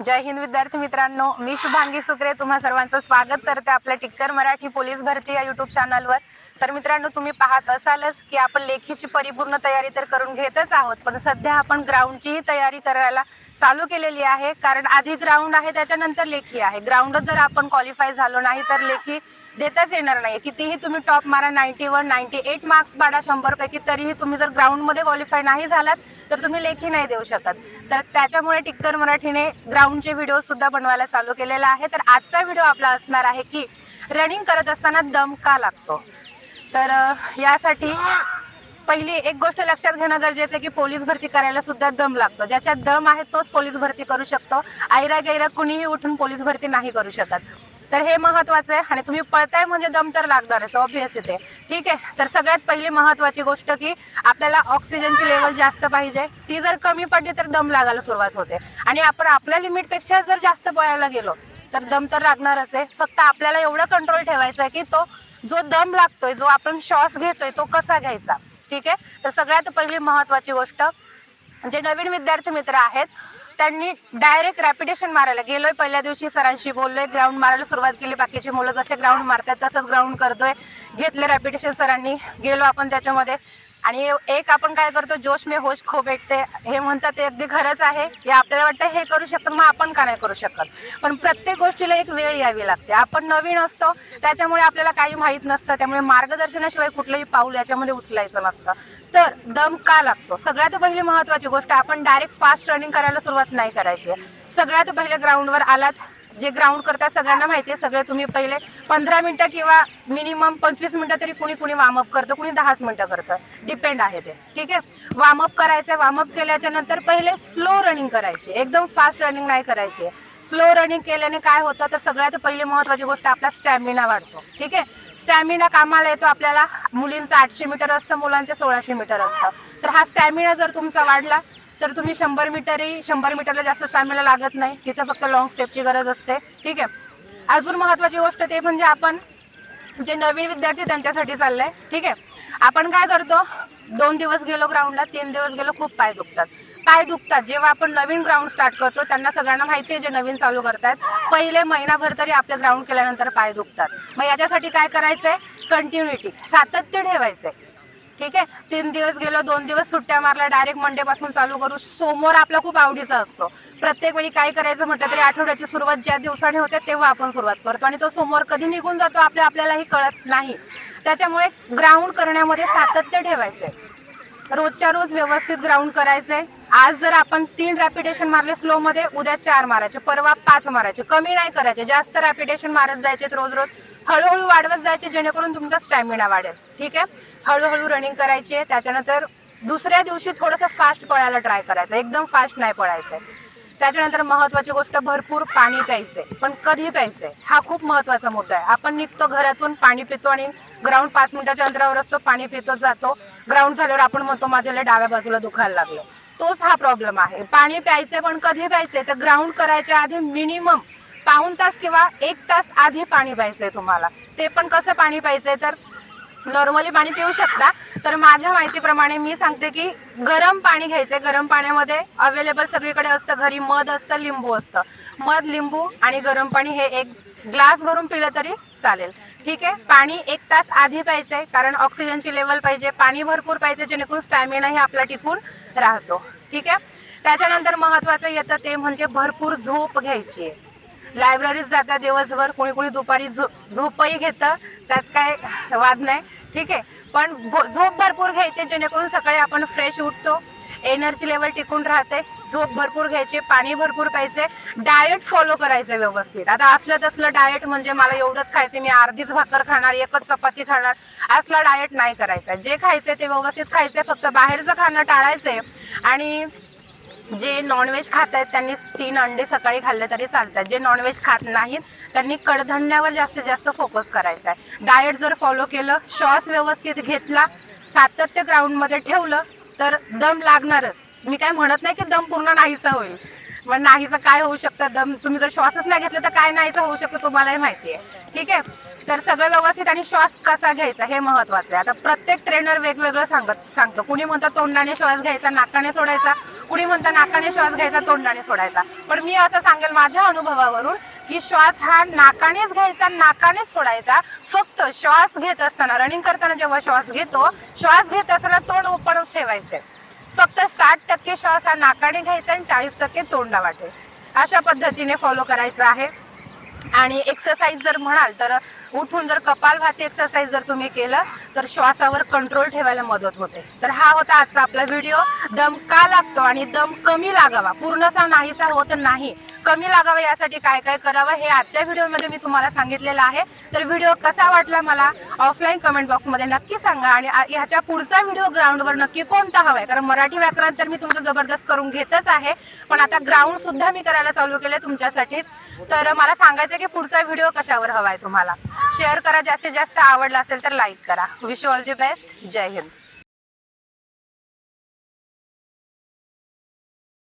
जय हिंद विद्यार्थी मित्रांनो. मी शुभांगी सुक्रे. तुम्हा सर्वांचं स्वागत करते आपल्या टिक्कर मराठी पोलीस भरती या युट्यूब चॅनलवर तर मित्रांनो तुम्ही पाहत असालच की आपण लेखीची परिपूर्ण तयारी तर करून घेतच आहोत पण सध्या आपण ग्राउंडचीही तयारी करायला चालू केलेली आहे. कारण आधी ग्राउंड आहे त्याच्यानंतर लेखी आहे. ग्राउंडच जर आपण क्वालिफाय झालो नाही तर लेखी देताच येणार नाही कितीही तुम्ही टॉप मारा ninety one ninety eight marks पाडा शंभरपैकी तरीही तुम्ही जर ग्राउंडमध्ये क्वालिफाय नाही झालात तर तुम्ही लेखी नाही देऊ शकत. तर त्याच्यामुळे टिक्कर मराठीने ग्राउंडचे व्हिडिओसुद्धा बनवायला चालू केलेला आहे. तर आजचा व्हिडिओ आपला असणार आहे की रनिंग करत असताना दम का लागतो. तर यासाठी पहिली एक गोष्ट लक्षात घेणं गरजेचं आहे की पोलीस भरती करायला सुद्धा दम लागतो. ज्याच्यात दम आहे तोच पोलीस भरती करू शकतो. आयरा गैरा कुणीही उठून पोलीस भरती नाही करू शकत. तर हे महत्वाचं आहे. आणि तुम्ही पळताय म्हणजे दम तर लागणारच ऑबियस इथे ठीक आहे? तर सगळ्यात पहिली महत्वाची गोष्ट की आपल्याला ऑक्सिजनची लेवल जास्त पाहिजे. ती जर कमी पडली तर दम लागायला सुरुवात होते. आणि आपण आपल्या लिमिटपेक्षा जर जास्त पळायला गेलो तर दम तर लागणारच आहे. फक्त आपल्याला एवढं कंट्रोल ठेवायचं आहे की तो जो दम लागतोय जो आपण श्वास घेतोय तो कसा घ्यायचा? ठीक आहे? तर सगळ्यात पहिली महत्वाची गोष्ट जे नवीन विद्यार्थी मित्र आहेत त्यांनी डायरेक्ट रॅपिटेशन मारायला. गेलोय पहिल्या दिवशी सरांशी बोललोय ग्राउंड मारायला सुरुवात केली. बाकीचे मुलं जसे ग्राउंड मारतात तसंच ग्राउंड करतोय. घेतले रॅपिटेशन सरांनी. गेलो आपण त्याच्यामध्ये. आणि एक आपण काय करतो जोश मे होश खो भेटते हे म्हणतात ते अगदी खरंच आहे. हे आपल्याला वाटतं हे करू शकतं मग आपण का नाही करू शकत? पण प्रत्येक गोष्टीला एक वेळ यावी लागते. आपण नवीन असतो त्याच्यामुळे आपल्याला काही माहीत नसतं. त्यामुळे मार्गदर्शनाशिवाय कुठलंही पाऊल याच्यामध्ये उचलायचं नसतं. तर दम का लागतो? सगळ्यात पहिली महत्वाची गोष्ट आपण डायरेक्ट फास्ट रनिंग करायला सुरुवात नाही करायची. सगळ्यात पहिले ग्राउंडवर आलात जे ग्राउंड करता सगळ्यांना माहिती आहे सगळे तुम्ही पहिले पंधरा मिनिटं किंवा मिनिमम पंचवीस मिनिटं तरी कुणी कुणी वॉर्मअप करतं कुणी दहाच मिनिटं करतं. डिपेंड आहे ते. ठीक आहे? वॉर्मअप करायचं वॉर्मअप केल्याच्यानंतर पहिले स्लो रनिंग करायची. एकदम फास्ट रनिंग नाही करायची. स्लो रनिंग केल्याने काय होतं तर सगळ्यात पहिली महत्वाची गोष्ट आपला स्टॅमिना वाढतो. ठीक आहे? स्टॅमिना कामाला येतो आपल्याला. मुलींचं आठशे मीटर असतं मुलांचं सोळाशे मीटर असतं. तर हा स्टॅमिना जर तुमचा वाढला तर तुम्ही शंभर मीटरही शंभर मीटरला जास्त स्टॅमिना लागत नाही. तिथं फक्त लॉंग स्टेपची गरज असते. ठीक आहे? अजून महत्वाची गोष्ट ते म्हणजे आपण जे नवीन विद्यार्थी त्यांच्यासाठी चाललंय ठीक आहे? आपण काय करतो? दोन दिवस गेलो ग्राउंडला तीन दिवस गेलो खूप पाय दुखतात. पाय दुखतात. जेव्हा आपण नवीन ग्राउंड स्टार्ट करतो त्यांना सगळ्यांना माहिती आहे जे नवीन चालू करतात पहिले महिनाभर तरी आपले ग्राउंड केल्यानंतर पाय दुखतात. मग याच्यासाठी काय करायचंय? कंटिन्युटी सातत्य ठेवायचंय. ठीक आहे? तीन दिवस गेलो दोन दिवस सुट्ट्या मारल्या डायरेक्ट मंडे पासून चालू करू. सोमवार आपला खूप आवडीचा असतो. प्रत्येक वेळी काय करायचं म्हटलं तरी आठवड्याची सुरुवात ज्या दिवसाने होते तेव्हा आपण सुरुवात करतो. आणि तो सोमवार कधी निघून जातो आपल्या आपल्यालाही कळत नाही. त्याच्यामुळे ग्राउंड करण्यामध्ये सातत्य ठेवायचंय. रोजच्या रोज व्यवस्थित ग्राउंड करायचंय. आज जर आपण तीन रॅपिटेशन मारले स्लो मध्ये उद्या चार मारायचे परवा पाच मारायचे कमी नाही करायचे जास्त रॅपिटेशन मारत जायचे रोज रोज. हळूहळू वाढवत जायचे जेणेकरून तुमचा स्टॅमिना वाढेल. ठीक आहे? हळूहळू रनिंग करायची आहे. त्याच्यानंतर दुसऱ्या दिवशी थोडंसं फास्ट पळायला ट्राय करायचं. एकदम फास्ट नाही पळायचं त्याच्यानंतर महत्वाची गोष्ट भरपूर पाणी प्यायचंय. पण कधी प्यायचंय? हा खूप महत्त्वाचा मुद्दा आहे. आपण निघतो घरातून पाणी पितो आणि ग्राउंड पाच मिनिटाच्या अंतरावर असतो पाणी पितो जातो. ग्राउंड झाल्यावर आपण म्हणतो माझ्याला डाव्या बाजूला दुखायला लागलं. तोच हा प्रॉब्लेम आहे. पाणी प्यायचंय पण कधी प्यायचंय? तर ग्राउंड करायच्या आधी मिनिमम पाऊन तास किंवा एक तास आधी पाणी पाहिजे तुम्हाला. ते पण कसं पाणी पाहिजे तर नॉर्मली पाणी पिऊ शकता. तर माझ्या माहितीप्रमाणे मी सांगते की गरम पाणी घ्यायचंय. गरम पाण्यामध्ये अवेलेबल सगळीकडे असतं. घरी मध असतं लिंबू असतं. मध लिंबू आणि गरम पाणी हे एक ग्लास भरून पिलं तरी चालेल. ठीक आहे? पाणी एक तास आधी पाहिजे कारण ऑक्सिजनची लेवल पाहिजे. पाणी भरपूर पाहिजे जेणेकरून स्टॅमिनाही आपला टिकून राहतो. ठीक आहे? त्याच्यानंतर महत्वाचं येतं ते म्हणजे भरपूर झोप घ्यायची. आहे लायब्ररीत जाता दिवसभर कोणी कोणी दुपारी झो झोपही घेतं. त्यात काय वाद नाही. ठीक आहे. पण भो- झोप भरपूर घ्यायची जेणेकरून सकाळी आपण फ्रेश उठतो. एनर्जी लेवल टिकून राहते. झोप भरपूर घ्यायची पाणी भरपूर प्यायचे. डाएट फॉलो करायचं व्यवस्थित. आता असलं तसलं डाएट म्हणजे मला एवढंच खायचं मी अर्धीच भाकर खाणार एकच चपाती खाणार. असला डाएट नाही करायचा. जे खायचंय ते व्यवस्थित खायचंय. फक्त बाहेरचं खाणं टाळायचंय. आणि जे नॉनव्हेज खात आहेत त्यांनी तीन अंडे सकाळी खाल्ले तरी चालतात. जे नॉनव्हेज खात नाहीत त्यांनी कडधान्यावर जास्तीत जास्त फोकस करायचा आहे डाएट जर फॉलो केलं श्वास व्यवस्थित घेतला सातत्य ग्राउंडमध्ये ठेवलं तर दम लागणारच. मी काय म्हणत नाही की दम पूर्ण नाहीसा होईल. मग नाहीचं काय होऊ शकतं? दम तुम्ही जर श्वासच नाही घेतला तर काय नाहीचं होऊ शकतं तुम्हालाही माहिती आहे ठीक आहे? तर सगळं व्यवस्थित आणि श्वास कसा घ्यायचा हे महत्वाचं आहे. आता प्रत्येक ट्रेनर वेगवेगळं सांगत सांगतो. कुणी म्हणतं तोंडाने श्वास घ्यायचा नाकाने सोडायचा कुणी म्हणता नाकाने श्वास घ्यायचा तोंडाने सोडायचा. पण मी असं सांगेल माझ्या अनुभवावरून की श्वास हा नाकानेच घ्यायचा नाकानेच सोडायचा. फक्त श्वास घेत असताना रनिंग करताना जेव्हा श्वास घेतो श्वास घेत असताना तोंड ओपनच ठेवायचे. फक्त साठ टक्के श्वास हा नाकाने घ्यायचा आणि चाळीस टक्के तोंडा वाटेल. अशा पद्धतीने फॉलो करायचं आहे. आणि एक्सरसाइज जर म्हणाल तर उठून जर कपालभाती एक्सरसाइज जर तुम्ही केलं तर श्वासावर कंट्रोल ठेवायला मदत होते. तर हा होता आजचा आपला व्हिडिओ दम का लागतो आणि दम कमी लागावा? पूर्णसा नाहीसा होत नाही. कमी लागावा यासाठी काय काय करावं हे आजच्या व्हिडिओमध्ये मी तुम्हाला सांगितलेलं आहे. तर व्हिडिओ कसा वाटला मला? ऑफलाईन कमेंट बॉक्समध्ये नक्की सांगा आणि ह्याच्या पुढचा व्हिडिओ ग्राउंडवर नक्की कोणता हवा आहे कारण मराठी व्याकरण तर मी तुमचं जबरदस्त करून घेतच आहे. पण आता ग्राउंड सुद्धा मी करायला चालू केलं तुमच्यासाठीच. तर मला सांगायचं की पुढचा व्हिडिओ कशावर हवा आहे तुम्हाला? शेअर करा. जास्तीत जास्त आवडला असेल तर लाईक करा. Wish all the best Jai Hind.